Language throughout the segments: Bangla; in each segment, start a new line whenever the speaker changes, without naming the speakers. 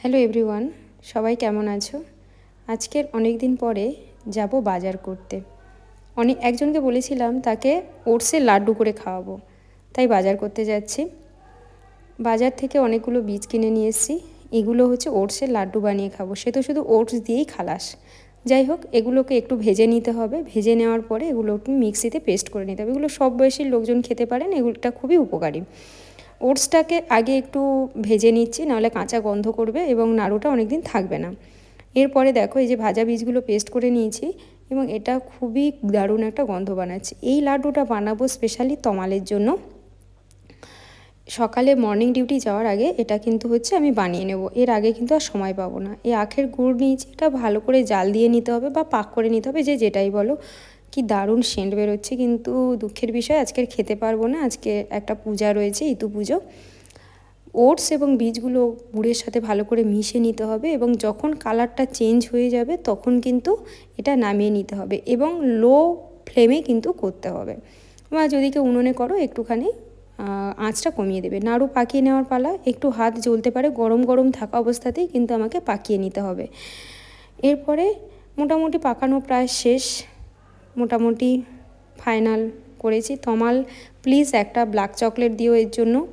হ্যালো এভরিওয়ান, সবাই কেমন আছো? আজকের অনেক দিন পরে যাব বাজার করতে। অনেক একজনকে বলেছিলাম তাকে ওটসের লাড্ডু করে খাওয়াবো, তাই বাজার করতে যাচ্ছি। বাজার থেকে অনেকগুলো বীজ কিনে নিয়ে এসেছি, এগুলো হচ্ছে ওটসের লাড্ডু বানিয়ে খাব। সে তো শুধু ওটস দিয়েই খালাস। যাই হোক, এগুলোকে একটু ভেজে নিতে হবে। ভেজে নেওয়ার পরে এগুলো একটু মিক্সিতে পেস্ট করে নিতে হবে। এগুলো সব বয়সী লোকজন খেতে পারেন এগুলোটা খুবই উপকারী। ওটসটাকে আগে একটু ভেজে নিচ্ছি, নাহলে কাঁচা গন্ধ করবে এবং নাড়ুটা অনেক দিন থাকবে না। এরপরে দেখো এই যে ভাজা বীজগুলো পেস্ট করে নিয়েছি এবং এটা খুবই দারুণ একটা গন্ধ বানাচ্ছে। এই লাড্ডুটা বানাবো স্পেশালি তমালের জন্য। সকালে মর্নিং ডিউটি যাওয়ার আগে এটা কিন্তু হচ্ছে আমি বানিয়ে নেব। এর আগে কিন্তু আর সময় পাবো না। এই আখের গুড় নিয়েছি, এটা ভালো করে জাল দিয়ে নিতে হবে বা পাক করে নিতে হবে যে যেটাই বলো। কি দারুণ সেন্ট বেরোচ্ছে, কিন্তু দুঃখের বিষয় আজকের খেতে পারব না। আজকে একটা পূজা রয়েছে, ইতু পুজো। ওটস এবং বীজগুলো গুড়ের সাথে ভালো করে মিশে নিতে হবে এবং যখন কালারটা চেঞ্জ হয়ে যাবে তখন কিন্তু এটা নামিয়ে নিতে হবে এবং লো ফ্লেমে কিন্তু করতে হবে। বা যদি কেউ উনুনে করো একটুখানি আঁচটা কমিয়ে দেবে। নাড়ু পাকিয়ে নেওয়ার পালা, একটু হাত জ্বলতে পারে, গরম গরম থাকা অবস্থাতেই কিন্তু আমাকে পাকিয়ে নিতে হবে। এরপরে মোটামুটি পাকানো প্রায় শেষ। মোটামুটি ফাইনাল করেছি। তমাল প্লিজ একটা ব্ল্যাক চকলেট দিও এর জন্য।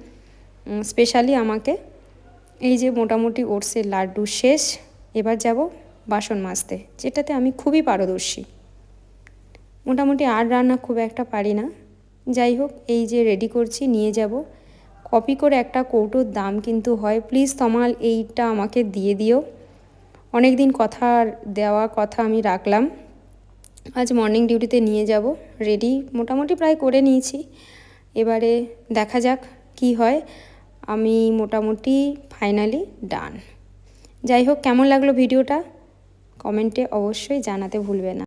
স্পেশালি আমাকে। এই যে মোটামুটি ওটসের লাড্ডু শেষ। এবার যাব বাসন মাজতে, যেটাতে আমি খুবই পারদর্শী। মোটামুটি আর রান্না খুব একটা পারি না। যাই হোক, এই যে রেডি করছি, নিয়ে যাব। কপি করে একটা কৌটোর দাম কিন্তু হয়। প্লিজ তমাল, এইটা আমাকে দিয়ে দিও। অনেক দিন কথা দেওয়া কথা আমি রাখলাম। আজ মর্নিং ডিউটিতে নিয়ে যাব। রেডি মোটামুটি প্রায় করে নিয়েছি। এবারে দেখা যাক কি হয়। আমি মোটামুটি ফাইনালি ডান যাই হোক, কেমন লাগল ভিডিওটা কমেন্টে অবশ্যই জানাতে ভুলবে না।